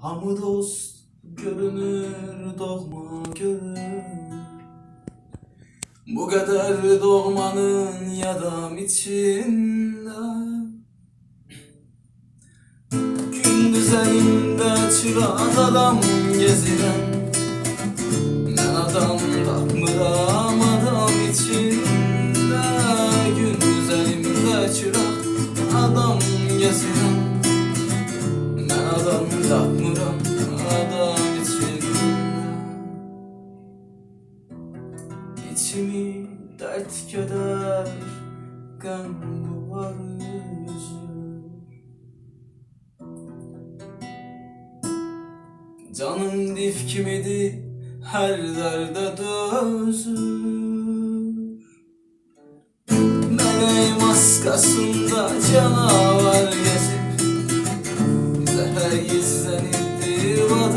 Hamı dost görünür doğma görür Bu kadar doğmanın yadam içinde. Gündüz elimde çırak adam geziren Ben adam takmıram adam içinde? Gündüz elimde çırak adam geziren adam içinde İçimi dert keder Gam buhar üzür Canım dif kimidi her derde dözür Meleği maskasında canavar gezir Zehre gizli you